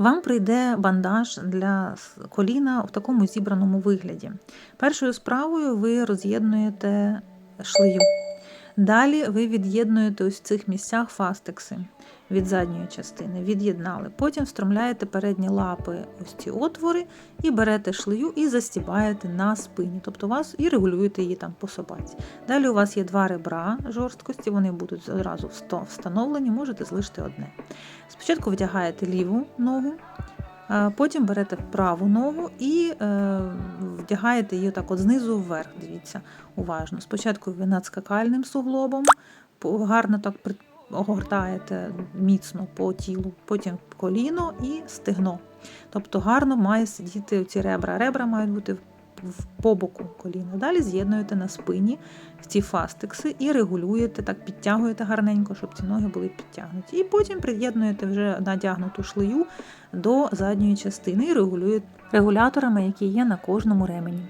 Вам прийде бандаж для коліна в такому зібраному вигляді. Першою справою ви роз'єднуєте шлею. Далі ви від'єднуєте ось в цих місцях фастекси від задньої частини, від'єднали. Потім встромляєте передні лапи ось ці отвори і берете шлею і застібаєте на спині. Тобто вас і регулюєте її там по собаці. Далі у вас є два ребра жорсткості, вони будуть одразу встановлені, можете залишити одне. Спочатку вдягаєте ліву ногу, потім берете праву ногу і е, вдягаєте її так от знизу вверх. Дивіться уважно. Спочатку ви над скакальним суглобом, гарно так огортаєте міцно по тілу, потім коліно і стегно. Тобто гарно має сидіти ці ребра. Ребра мають бути по боку коліна. Далі з'єднуєте на спині в ці фастикси і регулюєте, так підтягуєте гарненько, щоб ці ноги були підтягнуті. І потім приєднуєте вже надягнуту шлею до задньої частини і регулюєте регуляторами, які є на кожному ремені.